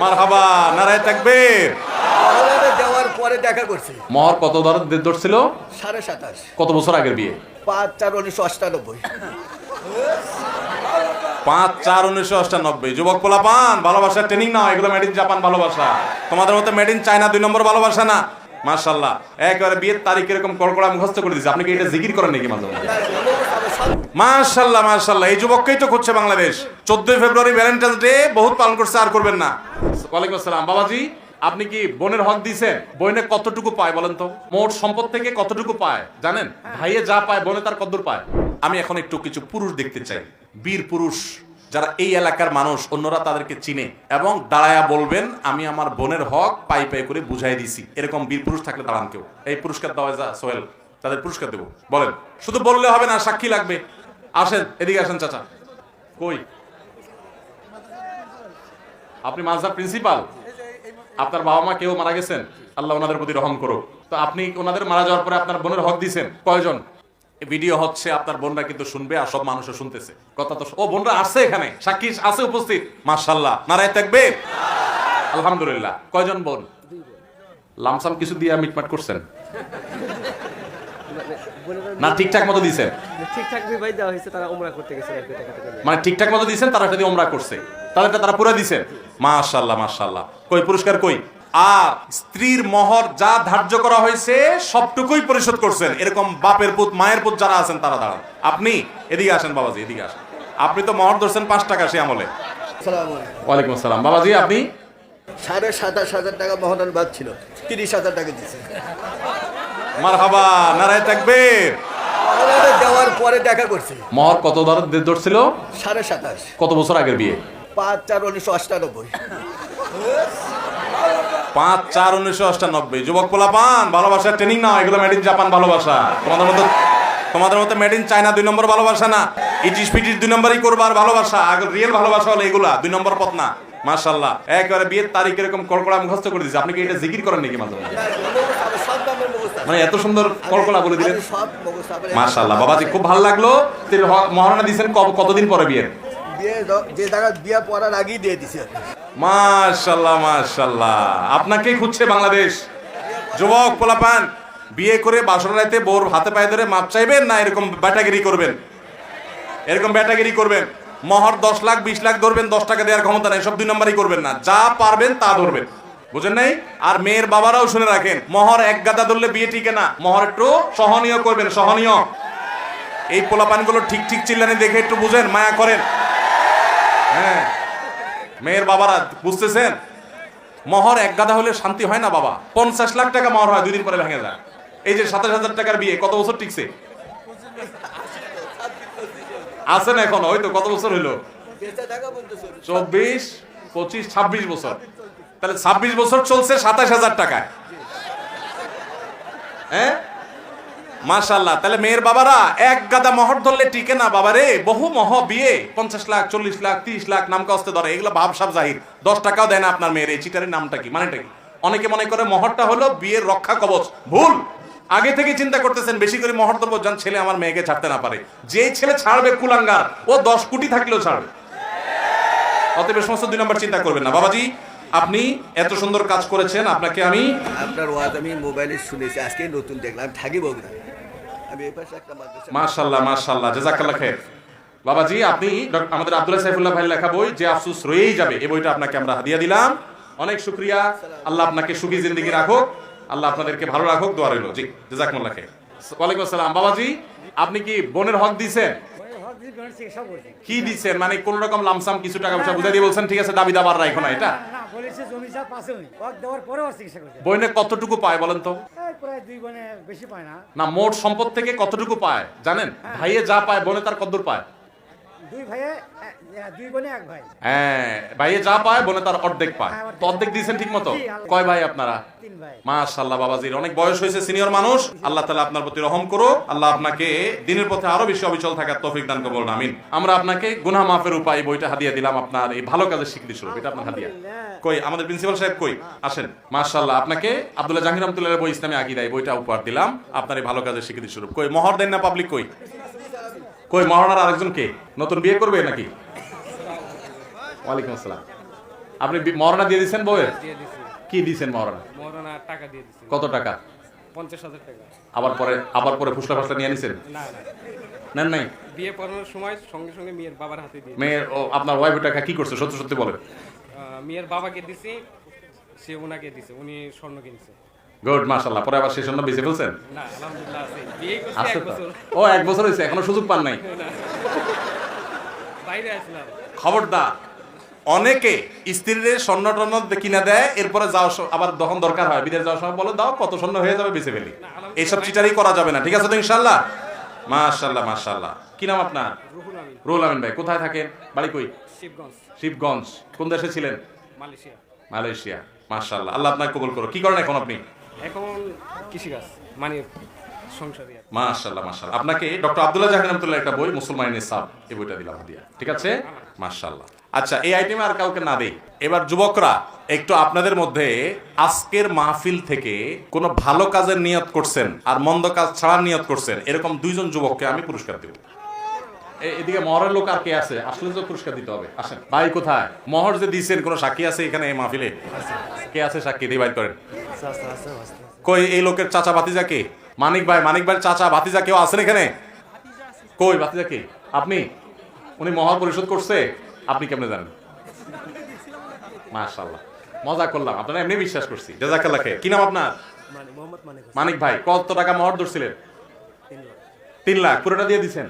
মারহাবা নারায় দেওয়ার পরে দেখা করছি। মহর কত দর ধরছিল? সাড়ে সাতাশ। কত বছর আগের বিয়ে? পাঁচ চার উনিশশো অষ্টানব্বই। পাঁচ চার উনিশশো অষ্টানব্বই। যুবক পোলা পান ভালোবাসার ট্রেনিং না এগুলো মেড ইন জাপান ভালোবাসা। তোমাদের মতো মেড ইন চায়না দুই নম্বর ভালোবাসা না? মার্শাল্লাহ একেবারে বিয়ের তারিখ এরকম কড়কড়া মুখস্থ করে দিচ্ছে আপনি কি এটা জিকির করেন নাকি মাঝে মাঝে মার্শাল্লাহ মার্শাল্লাহ এই যুবককেই তো খুঁজছে বাংলাদেশ। চোদ্দই ফেব্রুয়ারি ভ্যালেন্টাইন্স ডে বহুত পালন করছে আর করবেন না। ওয়ালাইকুম আসসালাম। বাবাজি আপনি কি বোনের হক দিয়েছেন বোনে কতটুকু পায় বলেন তো? মোট সম্পদ থেকে কতটুকু পায় জানেন? ভাইয়ে যা পায় বোনে তার পায়? আমি এখন একটু কিছু পুরুষ দেখতে চাই। বীর পুরুষ যারা এই এলাকার মানুষ অন্যরা তাদেরকে চিনে এবং দাঁড়ায়া বলবেন আমি আমার বোনের হক পাই পাই করে বুঝাই দিছি। এরকম বীর পুরুষ থাকলে দাঁড়ান কেউ। এই পুরস্কার দেওয়া যা সোহেল। তাদের পুরস্কার দেবো। বলেন, শুধু বললে হবে না, সাক্ষী লাগবে। আসেন, এদিকে আসেন, চাচা। কই? আপনি মাঝহাব প্রিন্সিপাল? আপনার বাবা মা কেউ মারা গেছেন? আল্লাহ ওনাদের প্রতি রহম করো তো আপনি ওনাদের মারা যাওয়ার পরে আপনার বোনের হক দিয়েছেন কয়জন? ভিডিও হচ্ছে, আপনার বোনরা কিন্তু শুনবে আর সব মানুষও শুনতেছে। কথা তো ও, বোনরা আসছে এখানে, সাক্ষী আছে উপস্থিত। মার্শাল্লাহ নারায় থাকবে আলহামদুলিল্লাহ। কয়জন বোন? লামসাম কিছু দিয়ে মিটমাট করছেন। না ঠিকঠাক মতো দিয়েছেন ঠিকঠাক বিবাহ দেওয়া হয়েছে তারা উমরা করতে গেছে এক দুই টাকা মানে ঠিকঠাক মতো দিয়েছেন তারা সেটা দিয়ে ওমরা করছে। তাদেরটা তারা পুরো দিছেন মাশাল্লাহ মাশাল্লাহ। কই পুরস্কার কই? আর স্ত্রীর মহর যা ধার্য করা হয়েছে সবটুকুই পরিশোধ করছেন। এরকম বাপের পুত মায়ের পুত যারা আছেন তারা দাঁড়ান। আপনি এদিকে আসেন বাবাজি এদিকে আসেন। আপনি তো মহর ধরছেন পাঁচ টাকা সে আমলে। ওয়ালাইকুম আসসালাম। বাবাজি আপনি? সাড়ে সাতাশ হাজার টাকা মহলার বাদ ছিল। তিরিশ হাজার টাকা দিচ্ছে মারহাবা নারায় মহলারে দেওয়ার পরে দেখা করছি। মহর কত দর ধরছিল? সাড়ে সাতাশ। কত বছর আগের বিয়ে? পাঁচ চার উনিশশো অষ্টানব্বই পাঁচ চার উনিশশো অষ্টানব্বই যুবক পোলা পান ভালোবাসার ট্রেনিং না এগুলো মেড ইন জাপান ভালোবাসা। তোমাদের মতো তোমাদের মতো মেড ইন চায়না দুই নম্বর ভালোবাসা না। ইটিস পিটিস দুই নম্বরই করবার ভালোবাসা। আগে রিয়েল ভালোবাসা হলো এগুলা দুই নম্বর পথ না। মার্শাল্লাহ একেবারে বিয়ের তারিখ এরকম কড়কড়া মুখস্থ করে দিচ্ছে আপনি কি এটা জিকির করেন নাকি মাঝে মাঝে আমি সব নামের মুখস্থ আছে। মানে এত সুন্দর কড়কড়া বলে দিলেন। মার্শাল্লাহ বাবাজি খুব ভালো লাগল। মহারণা দিয়েছেন কতদিন পরে বিয়ের? যে বিয়ে পড়ার আগেই দিয়ে দিছে মাশাল্লাহ মাশাল্লাহ আপনাকেই খুঁজছে বাংলাদেশ। যুবক পোলাপান বিয়ে করে রাইতে বোর হাতে পায়ে ধরে মাপ চাইবেন না এরকম ব্যাটাগিরি করবেন? এরকম ব্যাটাগিরি করবেন? মহর দশ লাখ বিশ লাখ ধরবেন দশ টাকা দেওয়ার ক্ষমতা নেই সব দুই নম্বরই করবেন না। যা পারবেন তা ধরবেন। বুঝেন নাই? আর মেয়ের বাবারাও শুনে রাখেন, মহর এক গাদা ধরলে বিয়ে টিকে না। মহর একটু সহনীয় করবেন, সহনীয়। এই পোলাপানগুলো ঠিক ঠিক চিল্লানি দেখে একটু বুঝেন, মায়া করেন। হ্যাঁ। মেয়ের বাবারা, বুঝতেছেন? মহর এক গাদা হলে শান্তি হয় না বাবা। পঞ্চাশ লাখ টাকা মহর হয় দুই দিন পরে ভেঙে যায়। এই যে সাতাশ হাজার টাকার বিয়ে, কত বছর টিকছে? আছে না এখন? ওই তো কত বছর হইল? চব্বিশ, পঁচিশ, ছাব্বিশ বছর। তাহলে ছাব্বিশ বছর চলছে সাতাশ হাজার টাকায়। হ্যাঁ? মাশাল্লাহ তাহলে মেয়ের বাবারা এক গাদা মহর ধরলে টিকে না বাবারে। বহু মহ বিয়ে, পঞ্চাশ লাখ, চল্লিশ লাখ, তিরিশ লাখ, নাম কাস্তে ধরে। এগুলো ভাবসাব জাহির। দশ টাকাও দেয় না আপনার মেয়ের। এই চিটারের নামটা কি? মানেটা কি? অনেকে মনে করে মহরটা হলো বিয়ের রক্ষা কবচ। ভুল! আগে থেকে চিন্তা করতেছেন, বেশি করে মহর দেবো যান ছেলে আমার মেয়েকে ছাড়তে না পারে। যে ছেলে ছাড়বে কুলাঙ্গার, ও দশ কোটি থাকলেও ছাড়বে। অতএব সমস্ত দুই নম্বর চিন্তা করবেন না। বাবাজি আপনি এত সুন্দর কাজ করেছেন আপনাকে আমি আপনার ওয়াজ আমি মোবাইলে শুনেছি আজকে নতুন দেখলাম থাকি বগুড়া আমি এই পাশে একটা মাদ্রাসা মাশাল্লাহ মাশাল্লাহ জাজাকাল্লাহ খের। বাবাজি আপনি আমাদের আব্দুল্লাহ সাইফুল্লাহ ভাই লেখা বই যে আফসোস রয়েই যাবে এই বইটা আপনাকে আমরা হাদিয়া দিলাম। অনেক শুক্রিয়া। আল্লাহ আপনাকে সুখী জিন্দগি রাখুক। আল্লাহ আপনাদেরকে ভালো রাখুক দোয়া রইল। জি জাজাকুল্লাহ খের। ওয়ালাইকুম আসসালাম। বাবাজি আপনি কি বোনের হক দিয়েছেন? কি দিচ্ছেন মানে কোন রকম লামসাম কিছু টাকা পয়সা বুঝাই দিয়ে বলছেন ঠিক আছে দাবি দাবার রাখো না এটা বলেছে জমি যা পাশে উনি ওয়াক দেওয়ার পরেও চিকিৎসা করছে। বইনে কতটুকু পায় বলেন তো? প্রায় দুই বেশি পায় না। না মোট সম্পদ থেকে কতটুকু পায় জানেন? ভাইয়ে যা পায় বোনে তার কদ্দুর পায়? দুই ভাইয়ে এ- এ- দুই গুণে এক ভাই। হ্যাঁ ভাইয়ে যা পায় বোনে তার অর্ধেক পায়। তো অর্ধেক দিয়েছেন ঠিক মতো? কয় ভাই আপনারা? তিন ভাই। মাশাল্লাহ বাবাজির অনেক বয়স হয়েছে সিনিয়র মানুষ। আল্লাহ তালা আপনার প্রতি রহম করো আল্লাহ আপনাকে দিনের পথে আরও বেশি অবিচল থাকার তৌফিক দান করব আমিন। আমরা আপনাকে গুনাহ মাফের উপায় বইটা হাদিয়া দিলাম। আপনার এই ভালো কাজের স্বীকৃতি স্বরূপ। এটা আপনার হাদিয়া। কই আমাদের প্রিন্সিপাল সাহেব কই? আসেন। মাশাল্লাহ আপনাকে আব্দুল্লাহ রহমতুল্লাহ বই ইসলামী বইটা উপহার দিলাম। আপনার এই ভালো কাজের স্বীকৃতি স্বরূপ। কই মহর দেন না পাবলিক কই? কই মহারণার আরেকজন কে? নতুন বিয়ে করবে নাকি? ওয়ালাইকুম আসসালাম। আপনি মহারণা দিয়ে দিচ্ছেন বউয়ের? কি দিচ্ছেন মহারণা মহারণা টাকা দিয়ে কত টাকা? পঞ্চাশ হাজার টাকা। আবার পরে আবার পরে ফুসলা ফাসলা নিয়ে নিছেন না না। নেন নাই? বিয়ে পড়ানোর সময় সঙ্গে সঙ্গে মেয়ের বাবার হাতে দিয়ে মেয়ের ও আপনার ওয়াইফের টাকা কি করছে? সত্যি সত্যি বলেন। মেয়ের বাবাকে দিছি সে ওনাকে দিছে উনি স্বর্ণ কিনছে। গুড মাশাল্লাহ পরে আবার সেই জন্য বেঁচে ফেলছেন আছে। তো। ও এক বছর হয়েছে এখনও সুযোগ পান নাই। খবরদার। অনেকে স্ত্রীর স্বর্ণ টর্ণ কিনে দেয় এরপরে স- আবার যখন দরকার হয়। বিদেশ যাওয়ার সময় বলে দাও কত স্বর্ণ হয়ে যাবে বেঁচে ফেলি এইসব চিটারি করা যাবে না ঠিক আছে তো ইনশাল্লাহ মাশাল্লাহ মাশাল্লাহ কি নাম আপনার? রুহুল আমিন। ভাই কোথায় থাকেন? বাড়ি কই? শিবগঞ্জ। শিবগঞ্জ। কোন দেশে ছিলেন? মালয়েশিয়া। মালয়েশিয়া। মাশাল্লাহ আল্লাহ আপনাকে কবুল করো কি করেন এখন আপনি? এখন মানে আপনাকে ডক্টর আব্দুল্লাহ জাহান একটা বই এই বইটা দিলাম দিয়া ঠিক আছে? আচ্ছা এই আইটেমে আর কাউকে না দেই। এবার যুবকরা, একটু আপনাদের মধ্যে আজকের মাহফিল থেকে কোনো ভালো কাজের নিয়ত করছেন আর মন্দ কাজ ছাড়ার নিয়ত করছেন, এরকম দুইজন যুবককে আমি পুরস্কার দেব। এদিকে মহরের লোক আর কে আছে? আসলে তো পুরস্কার দিতে হবে। আসেন। ভাই কোথায়? মহর যে দিয়েছেন কোনো সাক্ষী আছে এখানে এই মাহফিলে? কে আছে সাক্ষী? দিয়ে বাইর করেন। কই এই লোকের চাচা ভাতিজা কে? মানিক ভাই মানিক ভাইয়ের চাচা ভাতিজা কেউ আছেন এখানে? কই ভাতিজা কে? আপনি? উনি মহা পরিশোধ করছে? আপনি কেমনে জানেন? মাশাল্লাহ মজা করলাম। আপনারা এমনি বিশ্বাস করছি। জাজাকাল্লাহ খেয়ে কি নাম আপনার? মানে মানিক। মানিক ভাই কত টাকা মহর ধরছিলেন? তিন লাখ। পুরোটা দিয়ে দিছেন?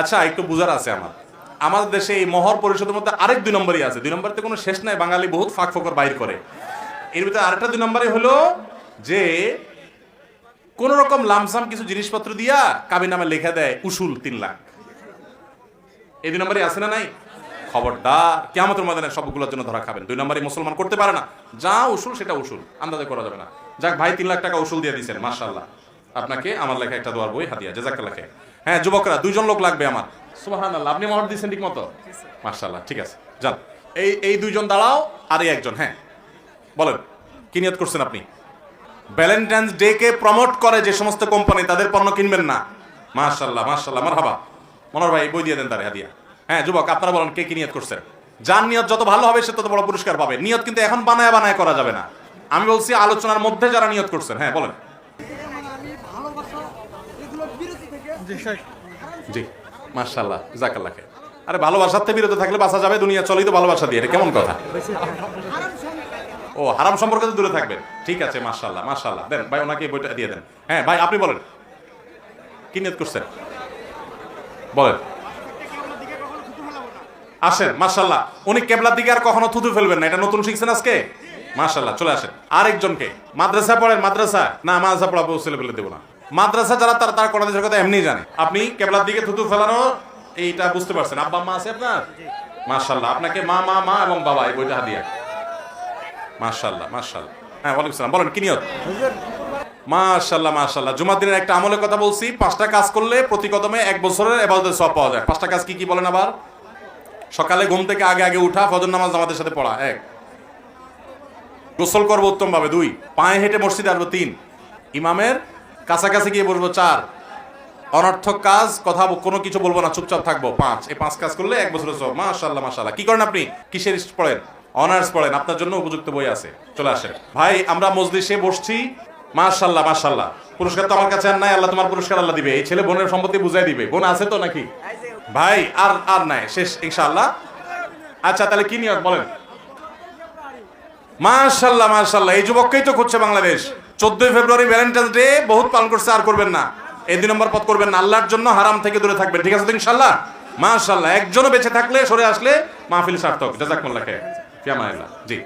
আচ্ছা একটু বুঝার আছে আমার। আমাদের দেশে এই মহর পরিষদের মধ্যে আরেক দুই নম্বরই আছে। দুই নম্বরতে কোনো শেষ নাই, বাঙালি বহুত ফাঁক ফোকর বাইর করে। এর ভিতরে আরেকটা দুই নম্বরই হলো যে কোন রকম লামসাম কিছু জিনিসপত্র দিয়া কাবির নামে লেখা দেয়, উসুল তিন লাখ। এই দুই নম্বরই আছে না নাই? খবরদার। কেমতের ময়দানে সবগুলোর জন্য ধরা খাবেন। দুই নম্বরই মুসলমান করতে পারে না। যা উসুল, সেটা উসুল। আন্দাজে করা যাবে না। যাক, ভাই তিন লাখ টাকা উসুল দিয়ে দিয়েছেন মার্শাল্লাহ আপনাকে আমার লেখা একটা দোয়ার বই হাদিয়া জাজাকাল্লাহ খেয়ে হ্যাঁ যুবকরা দুইজন লোক লাগবে আমার। সুবহানাল্লাহ আপনি মহর দিয়েছেন ঠিক মতো? মার্শাল্লাহ ঠিক আছে। যান। এই এই দুইজন দাঁড়াও আর এই একজন হ্যাঁ। বলেন কি নিয়ত করছেন আপনি? ভ্যালেন্টাইন্স ডে কে প্রমোট করে যে সমস্ত কোম্পানি তাদের পণ্য কিনবেন না। মাশাল্লাহ মাশাল্লাহ মারহাবা। মনোহর ভাই বই দিয়ে দেন তারে হাদিয়া। হ্যাঁ যুবক আপনারা বলেন কে কি নিয়ত করছেন? যার নিয়ত যত ভালো হবে সে তত বড় পুরস্কার পাবে। নিয়ত কিন্তু এখন বানায় বানায় করা যাবে না। আমি বলছি আলোচনার মধ্যে যারা নিয়ত করছেন হ্যাঁ বলেন। জি মাশাল্লাহ জাকাল্লাহ খেয়ে আরে ভালোবাসার থেকে বিরত থাকলে বাঁচা যাবে, দুনিয়া চলেই তো ভালোবাসা দিয়ে, এটা কেমন কথা? ও, হারাম সম্পর্কে তো দূরে থাকবেন। ঠিক আছে মাশাল্লাহ মাশাল্লাহ দেন, ভাই, ওনাকে বইটা দিয়ে দেন। হ্যাঁ ভাই, আপনি বলেন। কি নিয়ত করছেন? বলেন। আসেন মাশাল্লাহ উনি কেবলার দিকে আর কখনো থুতু ফেলবেন না, এটা নতুন শিখছেন আজকে? মাশাল্লাহ চলে আসেন। আরেকজনকে মাদ্রাসা পড়েন মাদ্রাসা না মাদ্রাসা পড়াবো ছেলে ফেলে দেবো না। মাদ্রাসা যারা, তারা তারা কোরআন কথা এমনি জানে। আপনি কেবলার দিকে থুতু ফেলানো, এইটা বুঝতে পারছেন। আব্বা, মা আছে আপনার? মাশাল্লাহ আপনাকে মা মা মা এবং বাবা, এই বইটা হাদিয়া। মাশাল্লাহ মাশাল্লাহ হ্যাঁ ওয়ালাইকুম সালাম। বলেন, কি নিয়ত? জুমার দিনের একটা আমলের কথা বলছি। পাঁচটা কাজ করলে প্রতি কদমে এক বছরের সব পাওয়া যায়। পাঁচটা কাজ কি কি বলেন আবার? সকালে ঘুম থেকে আগে আগে উঠা, ফজর নামাজ আমাদের সাথে পড়া, এক। গোসল করব উত্তম ভাবে দুই। পায়ে হেঁটে মসজিদে আসব, তিন। ইমামের কাছাকাছি গিয়ে বসবো চার, অনর্থক কাজ, কথা কোনো কিছু বলব না, চুপচাপ থাকব, পাঁচ, এই পাঁচ কাজ করলে এক বছরের সব মাশাল্লাহ মাশাল্লাহ কি করেন আপনি? কিসের পড়েন? অনার্স পড়েন, আপনার জন্য উপযুক্ত বই আছে। চলে আসেন। ভাই, আমরা মজলিসে বসছি। মাশাল্লাহ মাশাল্লাহ পুরস্কার তো আমার কাছে আর নাই, আল্লাহ তোমার পুরস্কার আল্লাহ দিবে। এই ছেলে বোনের সম্পত্তি বুঝাই দিবে। বোন আছে তো নাকি? ভাই, আর আর নাই, শেষ, ইনশাআল্লাহ। আচ্ছা তাহলে কি নিয়ত বলেন? মাশাল্লাহ মাশাল্লাহ এই যুবককেই তো খুঁজছে বাংলাদেশ। চোদ্দই ফেব্রুয়ারি ভ্যালেন্টাইন্স ডে বহুত পালন করছে, আর করবেন না। এই দুই নম্বর পথ করবেন না। আল্লাহর জন্য হারাম থেকে দূরে থাকবেন। ঠিক আছে তো ইনশাল্লাহ মাশাল্লাহ একজনও বেঁচে থাকলে, সরে আসলে মাহফিল সার্থক। জাজাকুল্লাহ খেয়ে জি।